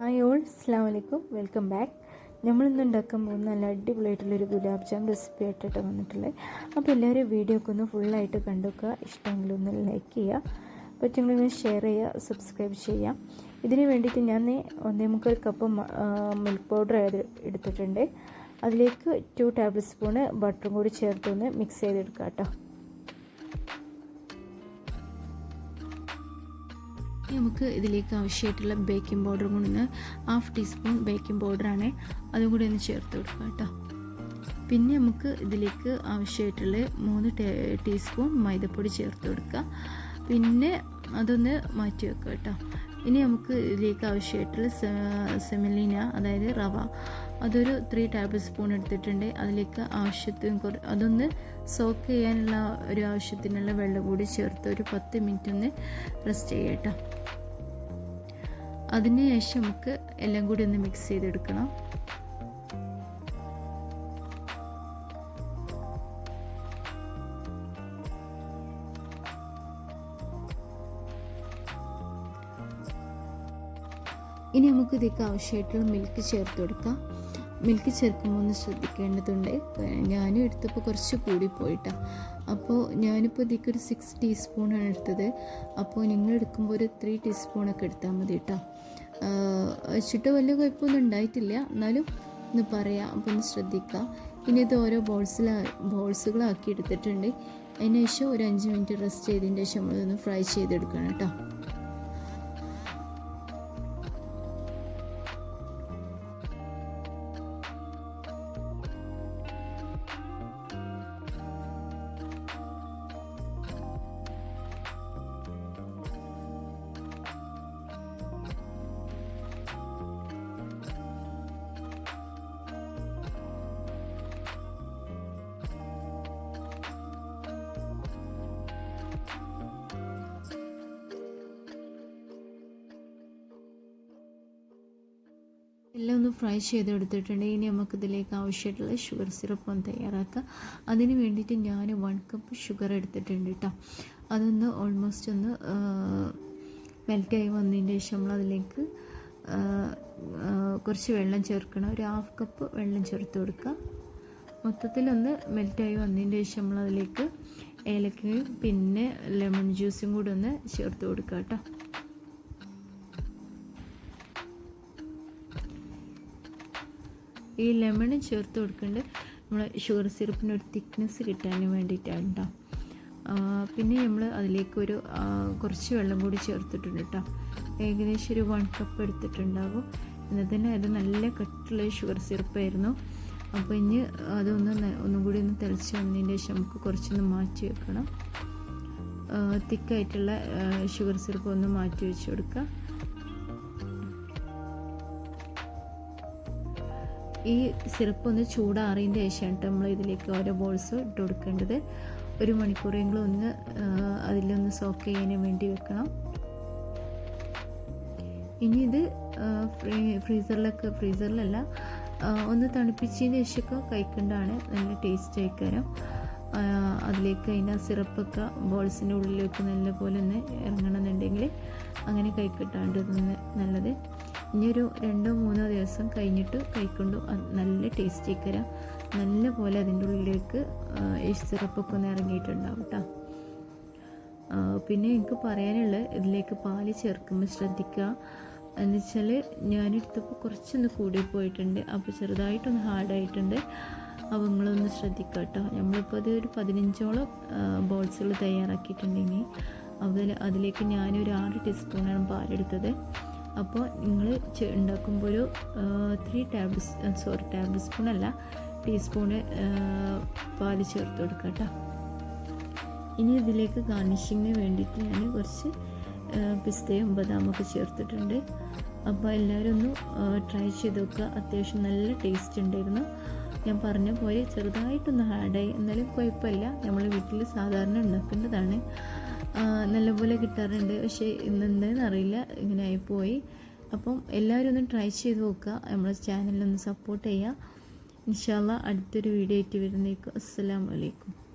Hi all അസ്സാം വലൈക്കും welcome back നമ്മളിന്ന് ഉണ്ടാക്കാൻ പോകുന്ന നല്ല അടിപൊളിയായിട്ടുള്ളൊരു ഗുലാബ് ജാം റെസിപ്പി ആയിട്ടാണ് വന്നിട്ടുള്ളത്. അപ്പോൾ എല്ലാവരും വീഡിയോ ഒക്കെ ഒന്ന് ഫുള്ളായിട്ട് കണ്ടുവെക്കുക. ഇഷ്ടമെങ്കിൽ ഒന്ന് ലൈക്ക് ചെയ്യുക. പറ്റുമെങ്കിൽ ഷെയർ ചെയ്യുക സബ്സ്ക്രൈബ് ചെയ്യാം ഇതിന് വേണ്ടിയിട്ട് ഞാൻ ഒന്നേ മുക്കാൽ കപ്പ് മിൽക്ക് പൗഡർ എടുത്തിട്ടുണ്ട്. അതിലേക്ക് ടു ടേബിൾ സ്പൂണ് ബട്ടറും കൂടി ചേർത്തൊന്ന് മിക്സ് ചെയ്തെടുക്കാം കേട്ടോ. നമുക്ക് ഇതിലേക്ക് ആവശ്യമായിട്ടുള്ള ബേക്കിംഗ് പൗഡർ കൂടി ഒന്ന് ഹാഫ് ടീസ്പൂൺ ബേക്കിംഗ് പൗഡറാണ് അതും കൂടി ഒന്ന് ചേർത്ത് കൊടുക്കുക കേട്ടോ. പിന്നെ നമുക്ക് ഇതിലേക്ക് ആവശ്യമായിട്ടുള്ള മൂന്ന് ടീസ്പൂൺ മൈദപ്പൊടി ചേർത്ത് കൊടുക്കുക. പിന്നെ അതൊന്ന് മാറ്റി വെക്കുക കേട്ടോ. ഇനി നമുക്ക് ഇതിലേക്ക് ആവശ്യമായിട്ടുള്ള സെമിലിന അതായത് റവ. അതൊരു ത്രീ ടേബിൾ സ്പൂൺ എടുത്തിട്ടുണ്ട്. അതിലേക്ക് ആവശ്യത്തിന് അതൊന്ന് സോക്ക് ചെയ്യാനുള്ള ഒരു ആവശ്യത്തിനുള്ള വെള്ളം കൂടി ചേർത്ത് ഒരു പത്ത് മിനിറ്റ് ഒന്ന് റെസ്റ്റ് ചെയ്യട്ടോ. അതിന് ശേഷം നമുക്ക് എല്ലാം കൂടി ഒന്ന് മിക്സ് ചെയ്തെടുക്കണം. ഇനി നമുക്ക് ഇതിലേക്ക് ആവശ്യമായിട്ടുള്ള മിൽക്ക് ചേർത്ത് കൊടുക്കാം. മിൽക്ക് ചേർക്കുമ്പോൾ ഒന്ന് ശ്രദ്ധിക്കേണ്ടതുണ്ട്. ഞാനും എടുത്തപ്പോൾ കുറച്ച് കൂടി പോയിട്ടാണ് അപ്പോൾ ഞാനിപ്പോൾ ഇതിലേക്ക് ഒരു സിക്സ് ടീസ്പൂണാണ് എടുത്തത്. അപ്പോൾ നിങ്ങൾ എടുക്കുമ്പോൾ ഒരു ത്രീ ടീസ്പൂണൊക്കെ എടുത്താൽ മതി കേട്ടോ. ചുട്ട വലിയ കുഴപ്പമൊന്നും ഉണ്ടായിട്ടില്ല. എന്നാലും ഒന്ന് പറയാം. അപ്പോൾ ഒന്ന് ശ്രദ്ധിക്കുക ഇനി ഇത് ഓരോ ബോൾസിൽ ബോൾസുകളാക്കി എടുത്തിട്ടുണ്ട്. അതിനുശേഷം ഒരു അഞ്ച് മിനിറ്റ് റെസ്റ്റ് ചെയ്തതിന്റെ ശേഷം നമ്മളൊന്ന് ഫ്രൈ ചെയ്തെടുക്കണം കേട്ടോ. എല്ലാം ഒന്ന് ഫ്രൈ ചെയ്തെടുത്തിട്ടുണ്ട്. ഇനി നമുക്കിതിലേക്ക് ആവശ്യമായിട്ടുള്ള ഷുഗർ സിറപ്പ് ഒന്ന് തയ്യാറാക്കാം. അതിന് വേണ്ടിയിട്ട് ഞാൻ വൺ കപ്പ് ഷുഗർ എടുത്തിട്ടുണ്ട് കേട്ടോ അതൊന്ന് ഓൾമോസ്റ്റ് ഒന്ന് മെൽറ്റായി വന്നതിന് ശേഷം നമ്മൾ അതിലേക്ക് കുറച്ച് വെള്ളം ചേർക്കണം. ഒരു ഹാഫ് കപ്പ് വെള്ളം ചേർത്ത് കൊടുക്കുക. മൊത്തത്തിലൊന്ന് മെൽറ്റായി വന്നതിന് ശേഷം നമ്മൾ അതിലേക്ക് ഏലക്കയും പിന്നെ ലെമൺ ജ്യൂസും കൂടി ഒന്ന് ചേർത്ത് കൊടുക്കുക കേട്ടോ ഈ ലെമൺ ചേർത്ത് കൊടുക്കേണ്ടത് നമ്മൾ ഷുഗർ സിറപ്പിന് ഒരു തിക്നെസ് കിട്ടാൻ വേണ്ടിയിട്ടാണ് കേട്ടോ പിന്നെ നമ്മൾ അതിലേക്ക് ഒരു കുറച്ച് വെള്ളം കൂടി ചേർത്തിട്ടുണ്ട് കേട്ടോ ഏകദേശം ഒരു വൺ കപ്പ് എടുത്തിട്ടുണ്ടാകും എന്നാൽ തന്നെ അത് നല്ല കട്ടുള്ള ഷുഗർ സിറപ്പായിരുന്നു അപ്പോൾ ഇനി അതൊന്ന് ഒന്നും കൂടി ഒന്ന് തിളച്ച് വന്നതിന് ശേഷം നമുക്ക് കുറച്ചൊന്ന് മാറ്റി വെക്കണം. തിക്കായിട്ടുള്ള ഷുഗർ സിറപ്പ് ഒന്ന് മാറ്റി വെച്ച് കൊടുക്കുക. ഈ സിറപ്പ് ഒന്ന് ചൂടാറിയതിന്റെ ശേഷമാണ് നമ്മൾ ഇതിലേക്ക് ഓരോ ബോൾസ് ഇട്ട് കൊടുക്കേണ്ടത്. ഒരു മണിക്കൂറെങ്കിലും ഒന്ന് അതിലൊന്ന് സോക്ക് ചെയ്യാൻ വേണ്ടി വെക്കണം. ഇനി ഇത് ഫ്രീസറിലൊക്കെ ഫ്രീസറിലല്ല ഒന്ന് തണുപ്പിച്ചതിന് ശേഷമൊക്കെ കഴിക്കേണ്ടതാണ്. നല്ല ടേസ്റ്റ് ആയിക്കാരം. അതിലേക്ക് അതിന്റെ സിറപ്പൊക്കെ ബോൾസിന്റെ ഉള്ളിലേക്ക് നല്ല പോലെ ഒന്ന് ഇറങ്ങണമെന്നുണ്ടെങ്കിൽ അങ്ങനെ കഴിക്കട്ടാണ്ട് നല്ലത്. ഇനി ഒരു രണ്ടോ മൂന്നോ ദിവസം കഴിഞ്ഞിട്ട് കഴിക്കൊണ്ടു നല്ല ടേസ്റ്റ് കര. നല്ല പോലെ അതിന്റെ ഉള്ളിലേക്ക് ഈ സിറപ്പൊക്കെ ഒന്ന് ഇറങ്ങിയിട്ടുണ്ടാവും കേട്ടോ പിന്നെ എനിക്ക് പറയാനുള്ളത് ഇതിലേക്ക് പാൽ ചേർക്കുമ്പോൾ ശ്രദ്ധിക്കുക. എന്ന് വെച്ചാൽ ഞാനെടുത്തപ്പോൾ കുറച്ചൊന്ന് കൂടി പോയിട്ടുണ്ട്. അപ്പോൾ ചെറുതായിട്ടൊന്ന് ഹാർഡായിട്ടുണ്ട് അപ്പോൾ നിങ്ങളൊന്ന് ശ്രദ്ധിക്കുക കേട്ടോ നമ്മളിപ്പോൾ അത് ഒരു പതിനഞ്ചോളം ബോൾസുകൾ തയ്യാറാക്കിയിട്ടുണ്ടെങ്കിൽ അതിൽ അതിലേക്ക് ഞാനൊരു ആറ് ടീസ്പൂണാണ് പാലെടുത്തത്. അപ്പോൾ നിങ്ങൾ ഉണ്ടാക്കുമ്പോൾ ഒരു three table sorry table spoon അല്ല ടീസ്പൂണ് പാൽ ചേർത്ത് കൊടുക്കുക കേട്ടോ. ഇനി ഇതിലേക്ക് ഗാർണിഷിങ്ങിന് വേണ്ടിയിട്ട് ഞാൻ കുറച്ച് പിസ്തയും ബദാമൊക്കെ ചേർത്തിട്ടുണ്ട്. അപ്പോൾ എല്ലാവരും ഒന്ന് ട്രൈ ചെയ്ത് നോക്കുക. അത്യാവശ്യം നല്ല ടേസ്റ്റ് ഉണ്ടായിരുന്നു. ഞാൻ പറഞ്ഞ പോലെ ചെറുതായിട്ടൊന്ന് ഹാഡായി എന്നാലും കുഴപ്പമില്ല. നമ്മൾ വീട്ടിൽ സാധാരണ ഉണ്ടാക്കേണ്ടതാണ്. നല്ലപോലെ കിട്ടാറുണ്ട്. പക്ഷേ ഇന്നെന്താണെന്ന് അറിയില്ല. ഇങ്ങനെ ആയിപ്പോയി. അപ്പം എല്ലാവരും ഒന്ന് ട്രൈ ചെയ്ത് നോക്കുക. നമ്മുടെ ഒന്ന് സപ്പോർട്ട് ചെയ്യുക. ഇൻഷാല്ല അടുത്തൊരു വീഡിയോ ആയിട്ട് വരുന്നേക്കും. അസ്സാം വലൈക്കും